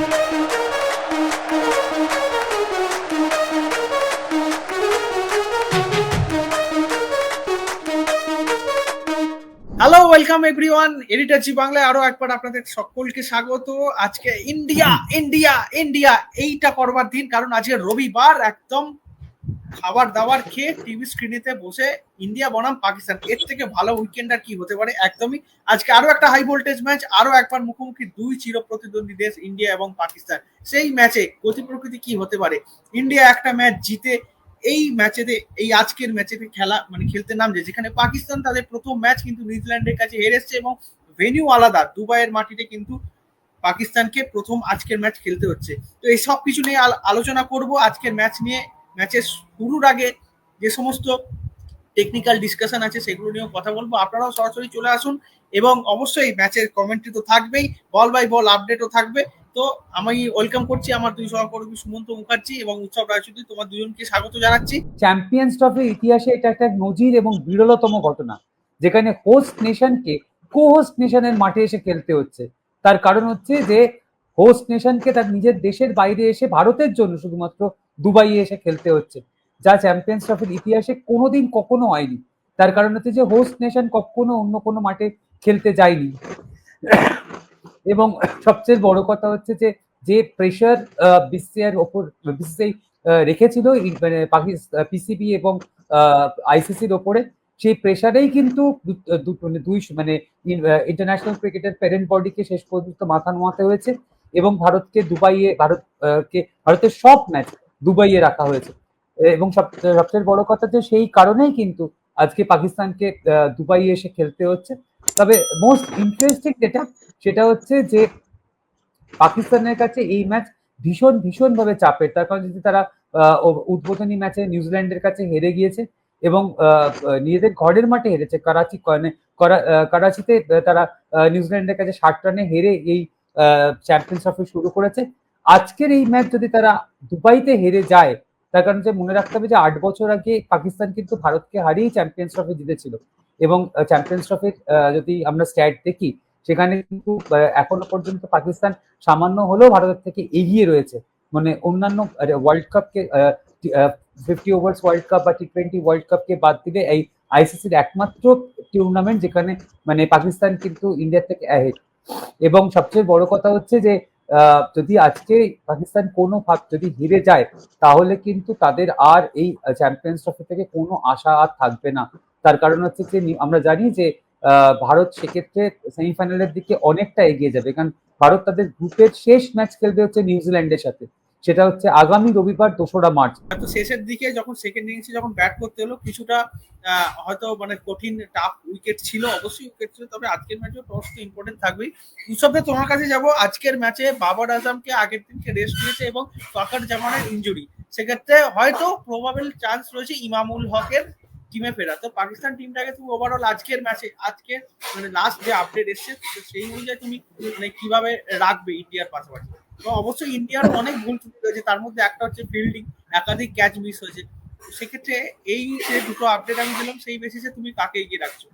Hello welcome everyone Editorji বাংলায় আরও একবার আপনাদের সকলকে স্বাগত। আজকে ইন্ডিয়া ইন্ডিয়া ইন্ডিয়া এইটা করবার দিন, কারণ আজকে রবিবার, একদম খাবার দাবার খেয়ে টিভি স্ক্রিনেতে বসে ইন্ডিয়া বনাম পাকিস্তান। এর থেকে ভালো উইকেন্ড আর কি হতে পারে? একদমই। আজকে আরও একটা হাই ভোল্টেজ ম্যাচ আরও একবার মুখোমুখি দুই চির প্রতিদ্বন্দ্বী দেশ ইন্ডিয়া এবং পাকিস্তান। সেই ম্যাচে গতি প্রকৃতি কি হতে পারে? ইন্ডিয়া একটা ম্যাচ জিতে এই ম্যাচেতে এই আজকের ম্যাচেতে খেলা মানে খেলতে নামছে, যেখানে পাকিস্তান তাদের প্রথম ম্যাচ কিন্তু নিউজিল্যান্ডের কাছে হেরে এসছে এবং ভেনিউ আলাদা। দুবাইয়ের মাটিতে কিন্তু পাকিস্তানকে প্রথম আজকের ম্যাচ খেলতে হচ্ছে। তো এই সব কিছু নিয়ে আল- আলোচনা করব আজকের ম্যাচ নিয়ে। ম্যাচের শুরুর আগে যে সমস্ত টেকনিক্যাল ডিসকাশন আছে সেগুলো নিয়েও কথা বলব। আপনারাও সরাসরি চলে আসুন এবং অবশ্যই ম্যাচের কমেন্ট্রি তো থাকবেই, বল বাই বল আপডেটও থাকবে। তো আমি ওয়েলকাম করছি আমার দুই সহকর্মী সুমন্ত মুখার্জি এবং উৎসব রায়চৌধুরী, তোমার দুজনকে স্বাগত জানাচ্ছি। চ্যাম্পিয়ন্স ট্রফির ইতিহাসে এটা একটা নজির এবং বিরলতম ঘটনা, যেখানে হোস্ট নেশনকে কো হোস্ট নেশনের মাঠে এসে খেলতে হচ্ছে। তার কারণ হচ্ছে যে হোস্ট নেশনকে তার নিজের দেশের বাইরে এসে ভারতের জন্য শুধুমাত্র দুবাইয়ে এসে খেলতে হচ্ছে। যা চ্যাম্পিয়ন্স ট্রফির ইতিহাসে কোনোদিন কখনো হয়নি। তার কারণ হচ্ছে যে হোস্ট নেশন কখনো অন্য কোনো মাঠে খেলতে যায়নি। এবং সবচেয়ে বড় কথা হচ্ছে যে যে প্রেশার বিশ্বের ওপর বিসিসিআই রেখেছিল মানে পিসিবি এবং আইসিসির ওপরে, সেই প্রেশারেই কিন্তু মানে দুই মানে ইন্টারন্যাশনাল ক্রিকেটের প্যারেন্ট বডিকে শেষ পর্যন্ত মাথা নোয়াতে হয়েছে। এবং ভারতকে দুবাইয়ে ভারত কে ভারতের সব ম্যাচ দুবাইয়ে রাখা হয়েছে। এবং সব সবচেয়ে বড় কথা যে সেই কারণেই কিন্তু আজকে পাকিস্তানকে আহ, দুবাইয়ে এসে খেলতে হচ্ছে। তবে মোস্ট ইন্টারেস্টিং যেটা সেটা হচ্ছে যে পাকিস্তানের কাছে এই ম্যাচ ভীষণ ভীষণ ভাবে চাপের। তার কারণ যদি তারা উদ্বোধনী ম্যাচে নিউজিল্যান্ডের কাছে হেরে গিয়েছে এবং নিজেদের ঘরের মাঠে হেরেছে। করাচি করাচিতে তারা নিউজিল্যান্ডের কাছে ষাট রানে হেরে এই চ্যাম্পিয়ন্স ট্রফি শুরু করেছে। আজকের এই ম্যাচ যদি তারা দুবাইতে হেরে যায়, তার কারণ যে মনে রাখতে হবে যে আট বছর আগে পাকিস্তান কিন্তু ভারতকে হারিয়ে চ্যাম্পিয়ন্স ট্রফি জিতেছিল। এবং চ্যাম্পিয়ন্স ট্রফির যদি আমরা স্ট্যাট দেখি, সেখানে কিন্তু এখনও পর্যন্ত পাকিস্তান সামান্য হলেও ভারতের থেকে এগিয়ে রয়েছে। মানে অন্যান্য ওয়ার্ল্ড কাপকে ফিফটি ওভার্স ওয়ার্ল্ড কাপ বা টি টোয়েন্টি ওয়ার্ল্ড কাপকে বাদ দিলে এই আইসিসির একমাত্র টুর্নামেন্ট যেখানে মানে পাকিস্তান কিন্তু ইন্ডিয়া থেকে অ্যাহেড এবং সবচেয়ে বড় কথা হচ্ছে যে যদি আজকে পাকিস্তান কোনো ভাব যদি হেরে যায়, তাহলে কিন্তু তাদের আর এই চ্যাম্পিয়ন্স ট্রফি থেকে কোনো আশা আর থাকবে না। তার কারণ হচ্ছে যে আমরা জানি যে ভারত সেক্ষেত্রে সেমিফাইনালের দিকে অনেকটা এগিয়ে যাবে। কারণ ভারত তাদের গ্রুপের শেষ ম্যাচ খেলবে হচ্ছে নিউজিল্যান্ডের সাথে। সেটা হচ্ছে আগামী রবিবার দোসরা মার্চ। হয়তো শেষের দিকে যখন সেকেন্ড ইনিংসে যখন ব্যাট করতে হলো কিছুটা হয়তো মানে কঠিন টাফ উইকেট ছিল, অবশ্যই উইকেট ছিল, তবে আজকের ম্যাচে টস তো ইম্পর্টেন্ট থাকবেই। উৎসবে তোমার কাছে যাব। আজকের ম্যাচে বাবর আজমকে আগের দিনকে রেস্ট দিয়েছে এবং ফাকার জামানের ইনজুরি সেক্ষেত্রে হয়তো প্রবাবল চান্স রয়েছে ইমামুল হকের টিমে ফেরা তো পাকিস্তান টিমটাকে তুমি ওভারঅল আজকের ম্যাচে আজকে মানে লাস্ট যে আপডেট এসছে, তো সেই অনুযায়ী তুমি মানে কীভাবে রাখবে ইন্ডিয়ার পাশাপাশি? অবশ্যই ইন্ডিয়ার অনেক ভুল ত্রুটি রয়েছে। তার মধ্যে একটা হচ্ছে ফিল্ডিং একাধিক ক্যাচ মিস হয়েছে। সেক্ষেত্রে এই যে দুটো আপডেট আমি দিলাম, সেই বেসিসে তুমি কাকে এগিয়ে রাখছো?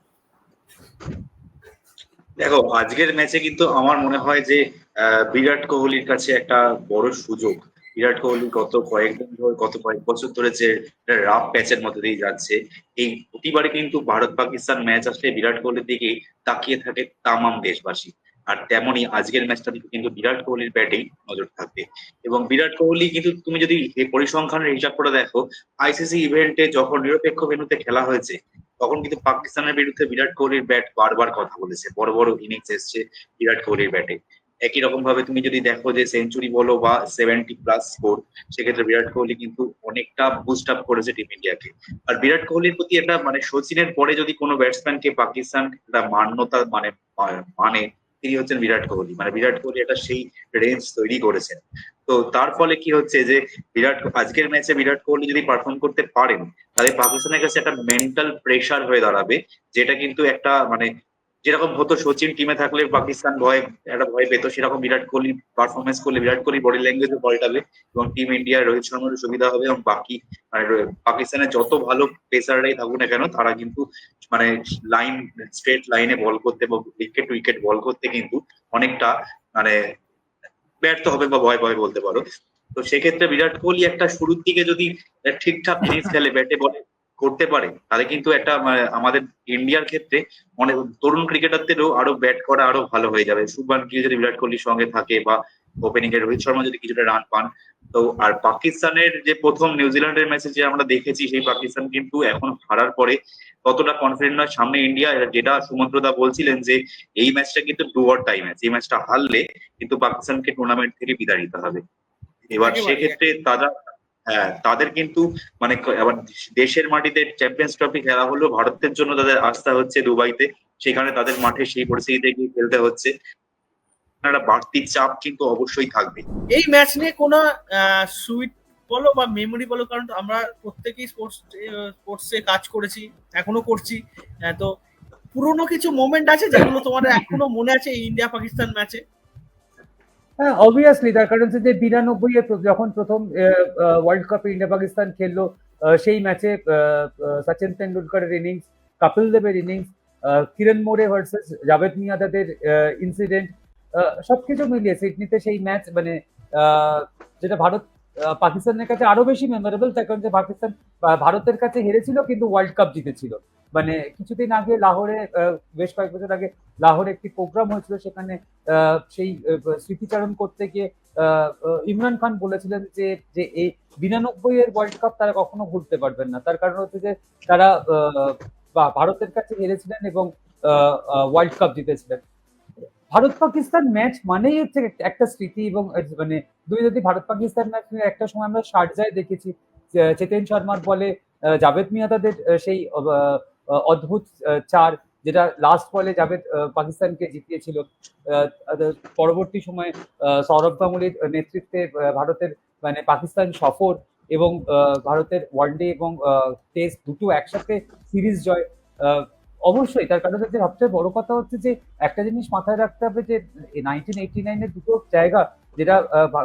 দেখো, আজকের ম্যাচে কিন্তু আমার মনে হয় যে বিরাট কোহলির কাছে একটা বড় সুযোগ। বিরাট কোহলি গত কয়েকদিন ধরে, গত কয়েক বছর ধরে যে রাফ প্যাচের মধ্যে দিয়ে যাচ্ছে, এই প্রতিবারে কিন্তু ভারত পাকিস্তান ম্যাচ আসলে বিরাট কোহলির দিকে তাকিয়ে থাকে তামাম দেশবাসী। আর তেমনই আজকের ম্যাচটা কিন্তু বিরাট কোহলির ব্যাটেই নজর থাকবে। এবং বিরাট কোহলি কিন্তু তুমি যদি পরিসংখ্যানের হিসাব করে দেখো আইসিসি ইভেন্টে যখন নিরপেক্ষ ভেন্যুতে খেলা হয়েছে, তখন কিন্তু পাকিস্তানের বিরুদ্ধে বিরাট কোহলির ব্যাট বারবার কথা বলেছে। বড় বড় ইনিংস এসছে বিরাট কোহলির ব্যাটে। একই রকম ভাবে তুমি যদি দেখো যে সেঞ্চুরি বলো বা সেভেন্টি প্লাস স্কোর সেক্ষেত্রে বিরাট কোহলি কিন্তু অনেকটা বুস্ট আপ করেছে টিম ইন্ডিয়াকে আর বিরাট কোহলির প্রতি একটা মানে সচিনের পরে যদি কোনো ব্যাটসম্যানকে পাকিস্তান একটা মান্যতা মানে মানে তিনি হচ্ছেন বিরাট কোহলি। মানে বিরাট কোহলি একটা সেই রেঞ্জ তৈরি করেছেন। তো তার ফলে কি হচ্ছে যে, বিরাট আজকের ম্যাচে বিরাট কোহলি যদি পারফর্ম করতে পারেন, তাহলে পাকিস্তানের কাছে একটা মেন্টাল প্রেশার হয়ে দাঁড়াবে, যেটা কিন্তু একটা মানে যেরকম হতো সচিন টিমে থাকলে পাকিস্তান ভয়, একটা ভয় পেত, সেরকম বিরাট কোহলি পারফরমেন্স করলে বিরাট কোহলি বডি ল্যাঙ্গুয়েজে পাল্টাবে এবং টিম ইন্ডিয়ার রোহিত শর্মার সুবিধা হবে এবং বাকি মানে পাকিস্তানের যত ভালো পেসাররাই থাকুক না কেন, তারা কিন্তু মানে লাইন স্ট্রেট লাইনে বল করতে এবং উইকেট উইকেট বল করতে কিন্তু অনেকটা মানে ব্যর্থ হবে বা ভয় ভয় বলতে পারো। তো সেক্ষেত্রে বিরাট কোহলি একটা শুরুর দিকে যদি ঠিকঠাক জিনিস খেলে, ব্যাটে বলে করতে পারে তাহলে কিন্তু একটা মানে, আমাদের ইন্ডিয়ার ক্ষেত্রে অনেক তরুণ ক্রিকেটারদেরও আরও ব্যাট করা আরও ভালো হয়ে যাবে। শুভমান গিল যদি বিরাট কোহলির সঙ্গে থাকে বা ওপেনিং এ রোহিত শর্মা যদি কিছুটা রান পান তো আর পাকিস্তানের যে প্রথম নিউজিল্যান্ডের ম্যাচে যে আমরা দেখেছি সেই পাকিস্তান কিন্তু এখন হারার পরে ততটা কনফিডেন্ট নয়। সামনে ইন্ডিয়া যেটা সুমন্ত্রদা বলছিলেন যে এই ম্যাচটা কিন্তু ডু অর টাই ম্যাচ এই ম্যাচটা হারলে কিন্তু পাকিস্তানকে টুর্নামেন্ট থেকে বিদায় নিতে হবে। এবার সেক্ষেত্রে তারা হ্যাঁ তাদের কিন্তু মানে আবার দেশের মাটিতে চ্যাম্পিয়ন্স ট্রফি খেলা হলেও ভারতের জন্য তাদের আস্থা হচ্ছে দুবাইতে। সেখানে তাদের মাঠে সেই পরিস্থিতিতে গিয়ে খেলতে হচ্ছে। একটা বাড়তি চাপ কিন্তু অবশ্যই থাকবে। এই ম্যাচ নিয়ে কোনো সুইট বলো বা মেমোরি বলো, কারণ আমরা প্রত্যেকেই স্পোর্টস স্পোর্টসে কাজ করেছি, এখনও করছি। তো পুরোনো কিছু মোমেন্ট আছে যেগুলো তোমার এখনও মনে আছে ইন্ডিয়া পাকিস্তান ম্যাচে হ্যাঁ অবভিয়াসলি তার কারণ হচ্ছে যে বিরানব্বই এ যখন প্রথম ওয়ার্ল্ড কাপে ইন্ডিয়া পাকিস্তান খেললো সেই ম্যাচে সচিন তেন্ডুলকারের ইনিংস কপিল দেবের ইনিংস কিরণ মোরে ভার্সেস জাভেদ মিয়াদাদের ইনসিডেন্ট সবকিছু মিলিয়ে সিডনিতে সেই ম্যাচ মানে যেটা ভারত পাকিস্তানের কাছে আরও বেশি মেমোরেবল তার কারণ যে পাকিস্তান ভারতের কাছে হেরেছিল, কিন্তু ওয়ার্ল্ড কাপ জিতেছিল। মানে কিছুদিন আগে লাহোরে বেশ কয়েক বছর আগে লাহোরে একটি প্রোগ্রাম হয়েছিল সেখানে সেই স্মৃতিচারণ করতে গিয়ে ইমরান খান বলেছিলেন যে যে এই বিরানব্বই এর ওয়ার্ল্ড কাপ তারা কখনো ভুলতে পারবেন না। তার কারণ হচ্ছে যে, তারা ভারতের কাছে হেরেছিলেন এবং ওয়ার্ল্ড কাপ জিতেছিলেন। ভারত পাকিস্তান ম্যাচ মানেই হচ্ছে একটা স্মৃতি এবং মানে দুই যদি ভারত পাকিস্তান ম্যাচ একটা সময় আমরা শারজায় দেখেছি চেতেন শর্মার বলে জাভেদ মিয়াদাদের সেই অদ্ভুত চার যেটা লাস্ট বলে আহ, পাকিস্তানকে জিতিয়েছিল। পরবর্তী সময়ে সৌরভ গাঙ্গুলির নেতৃত্বে ভারতের মানে পাকিস্তান সফর এবং ভারতের ওয়ানডে এবং টেস্ট দুটো একসাথে সিরিজ জয়। অবশ্যই তার কারণ হচ্ছে সবচেয়ে বড় কথা হচ্ছে যে একটা জিনিস মাথায় রাখতে হবে যে নাইনটিন এইটি নাইনের দুটো জায়গা যেটা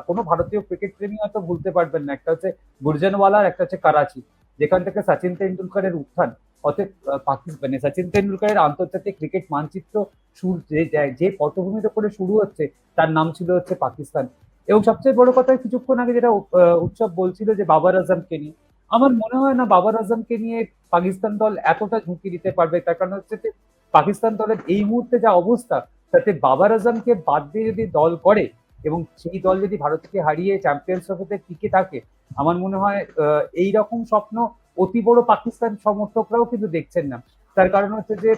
কোনো ভারতীয় ক্রিকেট প্রেমী হয়তো ভুলতে পারবেন না। একটা হচ্ছে গুরজানওয়ালা আর একটা হচ্ছে করাচি। যেখান থেকে সচিন তেন্ডুলকারের উত্থান। অতএব পাকিস্তান সচিন তেন্ডুলকারের আন্তর্জাতিক ক্রিকেট মানচিত্র যে পটভূমিতে করে শুরু হচ্ছে, তার নাম ছিল হচ্ছে পাকিস্তান। এবং সবচেয়ে বড় কথা, কিছুক্ষণ আগে যেটা উৎসব বলছিল যে বাবার আজমকে নিয়ে। আমার মনে হয় না বাবার আজমকে নিয়ে পাকিস্তান দল এতটা ঝুঁকি দিতে পারবে। তার কারণ হচ্ছে যে, পাকিস্তান দলের এই মুহূর্তে যা অবস্থা, তাতে বাবার আজমকে বাদ দিয়ে যদি দল করে, এবং সেই দল যদি ভারতকে হারিয়ে চ্যাম্পিয়ন্স ট্রফিতে টিকে থাকে, আমার মনে হয় এই রকম স্বপ্ন অতি বড় পাকিস্তান সমর্থকরাও কিন্তু দেখছেন না। তার কারণ হচ্ছে যে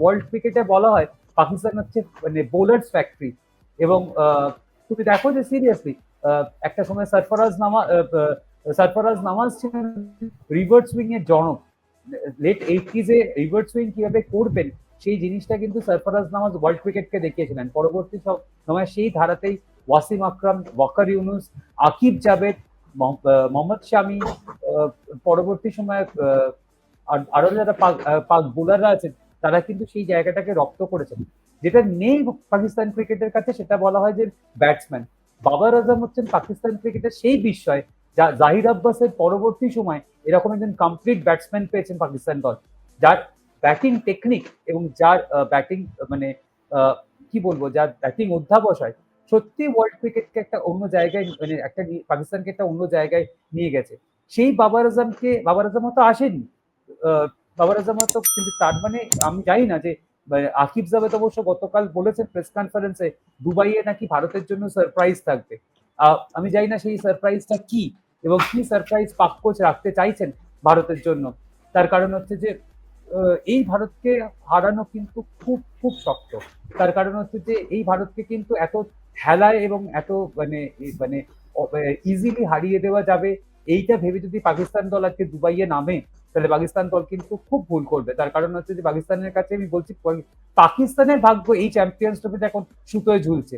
ওয়ার্ল্ড ক্রিকেটে বলা হয় পাকিস্তান হচ্ছে মানে বোলার্স ফ্যাক্টরি এবং তুমি দেখো যে সিরিয়াসলি একটা সময় সরফরাজ নামা আহ, আহ, সরফরাজ নামাজ ছিলেন রিভার্স সুইং এর জনক। লেট এইটিজে রিভার্স সুইং কীভাবে করবেন সেই জিনিসটা কিন্তু সরফরাজ নামাজ ওয়ার্ল্ড ক্রিকেটকে দেখিয়েছিলেন। পরবর্তী সময় সেই ধারাতেই ওয়াসিম আকরাম ওয়াকার ইউনুস আকিব আহ, মোহাম্মদ শামি পরবর্তী সময়ে আর- যারা পাক বোলাররা আছেন, তারা কিন্তু সেই জায়গাটাকে রপ্ত করেছেন। যেটা নেই পাকিস্তান ক্রিকেটের কাছে সেটা বলা হয় যে ব্যাটসম্যান বাবার আজম হচ্ছেন পাকিস্তান ক্রিকেটের সেই বিস্ময়, যা জাহির আব্বাসের পরবর্তী সময় এরকম একজন কমপ্লিট ব্যাটসম্যান পেয়েছেন পাকিস্তান দল। যার ব্যাটিং টেকনিক এবং যার ব্যাটিং মানে কি বলব, যার ব্যাটিং অধ্যাবসায় সত্যি ওয়ার্ল্ড ক্রিকেটকে একটা অন্য জায়গায় মানে একটা পাকিস্তানকে একটা অন্য জায়গায় নিয়ে গেছে। সেই বাবার আজমকে, বাবার আজম হয়তো আসেনি। বাবার আজম হয়তো, কিন্তু তার মানে আমি জানি না যে মানে আকিব জাভেদ অবশ্য গতকাল বলেছেন প্রেস কনফারেন্সে দুবাইয়ে নাকি ভারতের জন্য সারপ্রাইজ থাকবে। আমি জানি না সেই সারপ্রাইজটা কি, এবং কি সারপ্রাইজ পাক কোচ রাখতে চাইছেন ভারতের জন্য। তার কারণ হচ্ছে যে এই ভারতকে হারানো কিন্তু খুব খুব শক্ত। তার কারণ হচ্ছে যে, এই ভারতকে কিন্তু এত হেলায় এবং এত মানে মানে ইজিলি হারিয়ে দেওয়া যাবে, এইটা ভেবে যদি পাকিস্তান দল আজকে দুবাইয়ে নামে, তাহলে পাকিস্তান দল কিন্তু খুব ভুল করবে। তার কারণ হচ্ছে যে পাকিস্তানের কাছে আমি বলছি, পাকিস্তানের ভাগ্য এই চ্যাম্পিয়ন্স ট্রফিতে এখন সুতোয় ঝুলছে।